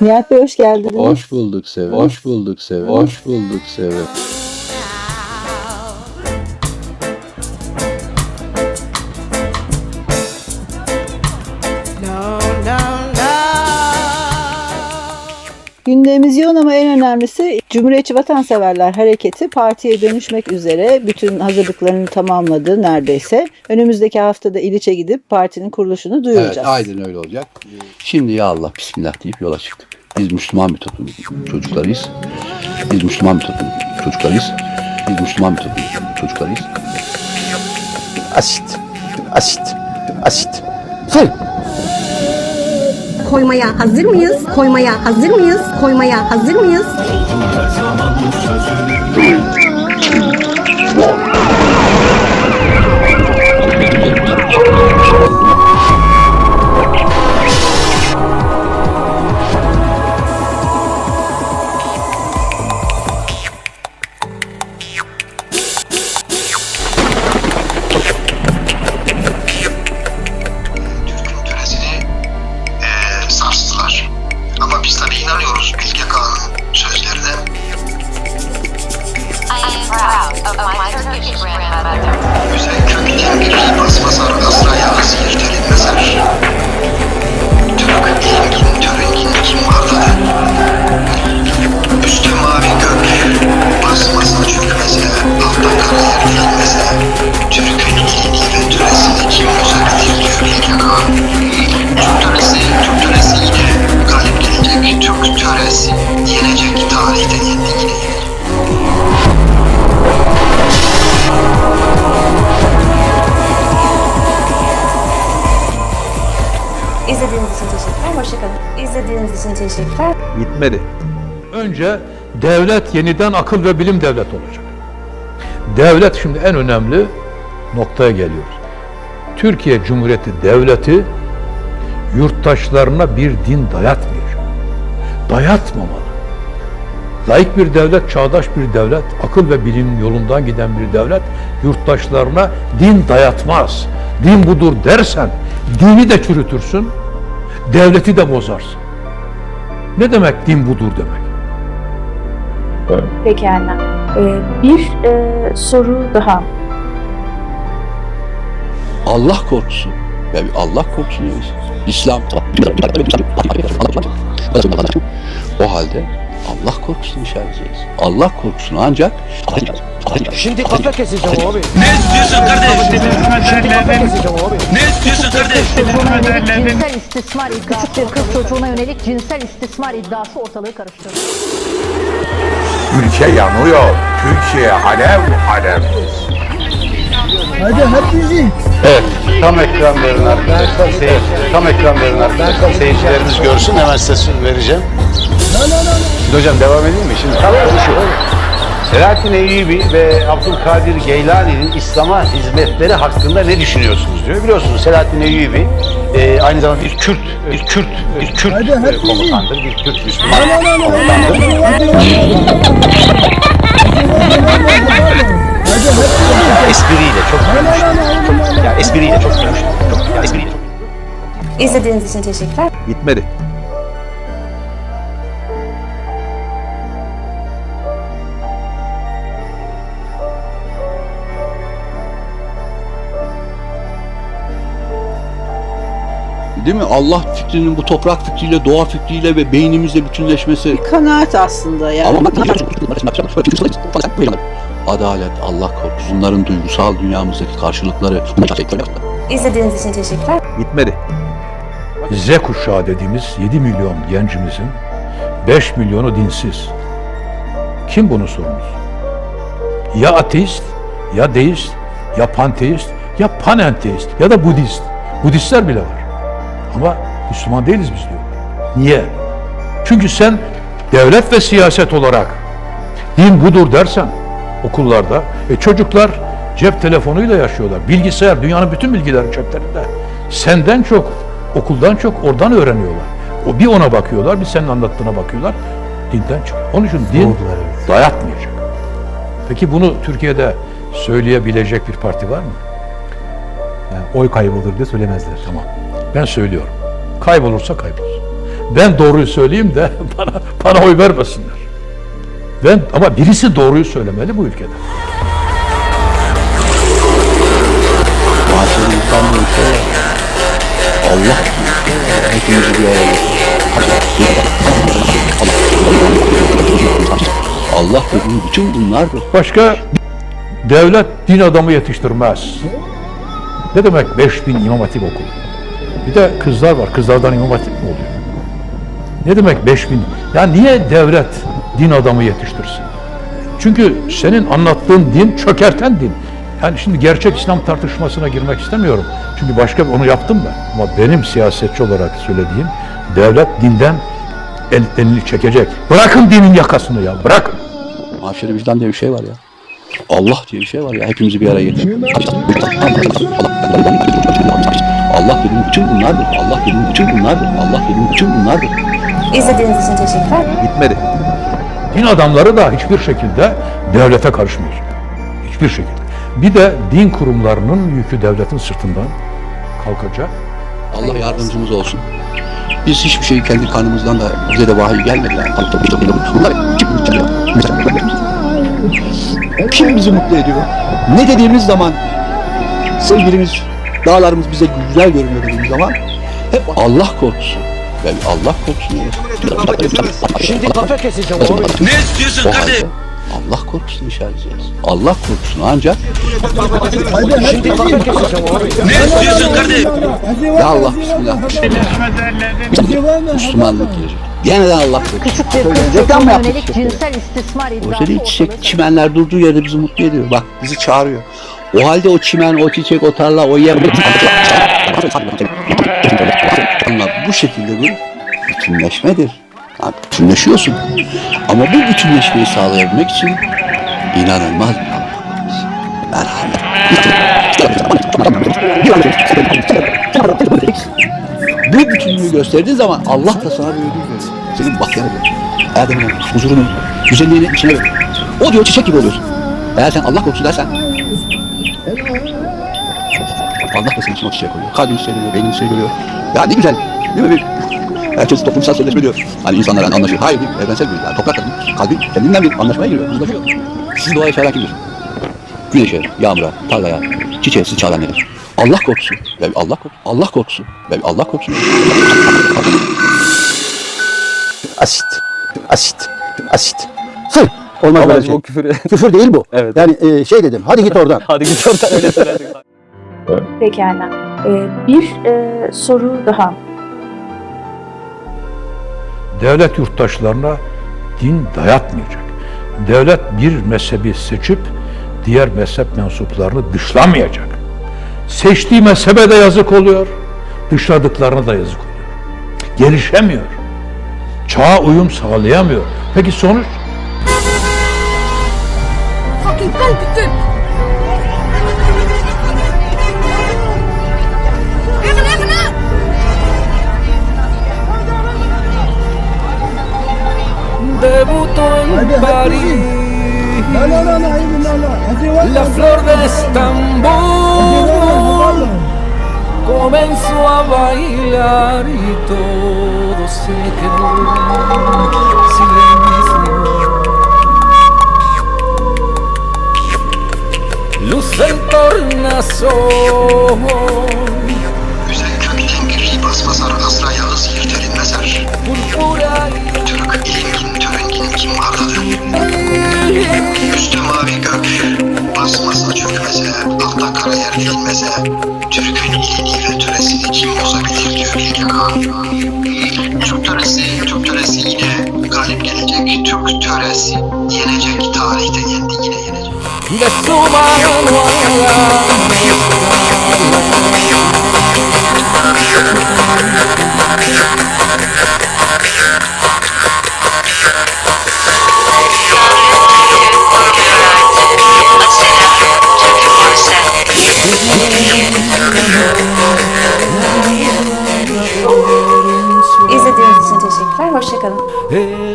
Nihat Bey hoş geldiniz. Hoş bulduk Seve. Hoş bulduk Seve. Hoş bulduk Seve. Gündemimiz yoğun ama en önemlisi Cumhuriyetçi Vatanseverler Hareketi partiye dönüşmek üzere bütün hazırlıklarını tamamladı neredeyse. Önümüzdeki haftada İliç'e gidip partinin kuruluşunu Evet, duyuracağız. aynen öyle olacak. Şimdi ya Allah Bismillah deyip yola çıktık. Biz Müslüman bir toplum çocuklarıyız. Biz Müslüman bir toplum çocuklarıyız. Biz Müslüman bir toplum çocuklarıyız. Asit. Asit. Asit. Sen. Koymaya hazır mıyız? Koymaya hazır mıyız? Koymaya hazır mıyız? Türk'ün gitmeli. Önce devlet yeniden akıl ve bilim devlet olacak. Devlet şimdi en önemli noktaya geliyoruz. Türkiye Cumhuriyeti Devleti yurttaşlarına bir din dayatmayacak. Dayatmamalı. Layık bir devlet, çağdaş bir devlet, akıl ve bilim yolundan giden bir devlet yurttaşlarına din dayatmaz. Din budur dersen dini de çürütürsün, devleti de bozarsın. Ne demek din budur demek? Pekala. Ee, bir e, soru daha. Allah korkusu. Ya bir Allah korkusu. İslam. O halde Allah korkusunu inşa edeceğiz. Allah korkusunu ancak Şimdi kafa keseceğim abi. Cinsel istismar iddiası. Küçük bir kız çocuğuna yönelik cinsel istismar iddiası ortalığı karıştırdı. Ülke yanıyor. Türkiye alev alev. Evet, tam ekran verin arkadaşlar. Seyir, tam ekran verin arkadaşlar. Seyircilerimiz görsün. Hemen size söz vereceğim. Şimdi hocam devam edeyim mi? Şimdi tam konuşuyor. Selahattin Eyyubi ve Abdülkadir Geylani'nin İslam'a hizmetleri hakkında ne düşünüyorsunuz diyor. Biliyorsunuz Selahattin Eyyubi e, aynı zamanda bir Kürt, bir Kürt, bir Kürt e, komutandır, bir Kürt Müslüman komutandır. espriyle çok gülmüştüm. Ya espriyle çok gülmüştüm. Çok, ya espriyle çok İzlediğiniz için teşekkürler. Gitmeli. Değil mi? Allah fikrinin bu toprak fikriyle, doğa fikriyle ve beynimizle bütünleşmesi. Kanaat aslında yani. Ama Adalet, Allah korkusu, bunların duygusal dünyamızdaki karşılıkları. İzlediğiniz için teşekkürler. Gitmeli. Z kuşağı dediğimiz 7 milyon gencimizin 5 milyonu dinsiz. Kim bunun sorumlusu? Ya ateist, ya deist, ya panteist, ya panenteist ya da Budist. Budistler bile var. Ama Müslüman değiliz biz diyor. Niye? Çünkü sen devlet ve siyaset olarak din budur dersen okullarda e çocuklar cep telefonuyla yaşıyorlar. Bilgisayar dünyanın bütün bilgileri ceplerinde. Senden çok okuldan çok oradan öğreniyorlar. O bir ona bakıyorlar, bir senin anlattığına bakıyorlar. Dinden çıkıyor. Onun için din dayatmayacak. Peki bunu Türkiye'de söyleyebilecek bir parti var mı? oy kaybolur diye söylemezler. Tamam. Ben söylüyorum. Kaybolursa kaybolsun. Ben doğruyu söyleyeyim de bana bana oy vermesinler. Ben ama birisi doğruyu söylemeli bu ülkede. Şey var. Allah hepimizi bir araya. Allah dediğin bütün bunlardır. Başka devlet din adamı yetiştirmez. Ne demek 5000 imam hatip okulu? Bir de kızlar var. Kızlardan imam hatip mi oluyor? Ne demek 5000? Ya niye devlet din adamı yetiştirsin? Çünkü senin anlattığın din çökerten din. Yani şimdi gerçek İslam tartışmasına girmek istemiyorum. Çünkü başka onu yaptım ben. Ama benim siyasetçi olarak söylediğim devlet dinden el, elini çekecek. Bırakın dinin yakasını ya. Bırakın. Mahşeri vicdan diye bir şey var ya. Allah diye bir şey var ya. Hepimizi bir araya getirdi. Allah dediğin bütün bunlardır. Allah dediğin bütün bunlardır. Allah dediğin bütün bunlardır. İzlediğiniz için teşekkürler. Bitmedi. Din adamları da hiçbir şekilde devlete karışmayacak. Hiçbir şekilde. Bir de din kurumlarının yükü devletin sırtından kalkacak. Allah yardımcımız olsun. Biz hiçbir şeyi kendi kanımızdan da bize de vahiy gelmedi yani. Kim bizi mutlu ediyor? Ne dediğimiz zaman sevgilimiz, dağlarımız bize güzel görünüyor dediğimiz zaman hep Allah korkusu. Ve Allah korkusunu Şimdi kafa keseceğim. Ne istiyorsun kardeşim? Allah korkusunu inşa edeceğiz. Allah korkusunu ancak Şimdi kafa keseceğim abi. Ya Allah bismillah. Müslümanlık gelecek. Yeniden Allah korkusu. Küçük bir kız Reklam mı yönelik cinsel istismar iddiası Oysa değil çiçek, çimenler durduğu yerde bizi mutlu ediyor. Bak bizi çağırıyor. O halde o çimen, o çiçek, o tarla, o yer... Bu şekilde bir bütünleşmedir. Yani bütünleşiyorsun. Ama bu bütünleşmeyi sağlayabilmek için inanılmaz bir merhamet. Bu bütünlüğü gösterdiğin zaman Allah da sana bir ödül. Senin bahtiyarı verir. Erdemini, huzurunu, güzelliğini içine verir. O diyor çiçek gibi oluyorsun. Eğer sen Allah korkusu dersen Allah da senin için o çiçeği koyuyor. Kalbin çiçeği görüyor, beynin çiçeği görüyor. Ya ne güzel. Değil mi? Herkes toplumsal sözleşme diyor. Hani insanlar hani anlaşıyor. Hayır değil, evrensel bir. Yani toprak kalbi kendinden bir anlaşmaya giriyor, uzlaşıyor. Siz doğaya çağıran kimdir? Güneşe, yağmura, tarlaya, çiçeğe sizi çağıran nedir? Allah korkusu. Ve Allah korkusu. Allah korkusu. Ve Allah korkusu. Asit. Asit. Asit. Sır. Olmaz Ama böyle şey. küfür. Küfür değil bu. Evet. Yani e, şey dedim. Hadi git oradan. Hadi git oradan öyle söyledik. Pekala. Ee, bir e, soru daha. Devlet yurttaşlarına din dayatmayacak. Devlet bir mezhebi seçip diğer mezhep mensuplarını dışlamayacak. Seçtiği mezhebe de yazık oluyor, dışladıklarına da yazık oluyor. Gelişemiyor. Çağa uyum sağlayamıyor. Peki sonuç? Debutó en París. La flor de Estambul comenzó a bailar y todo se quedó en silencio. Luz en tornasol. Türk töresi yenecek, tarihte yendi yine yenecek. İzlediğiniz için teşekkürler. Hoşçakalın. Gen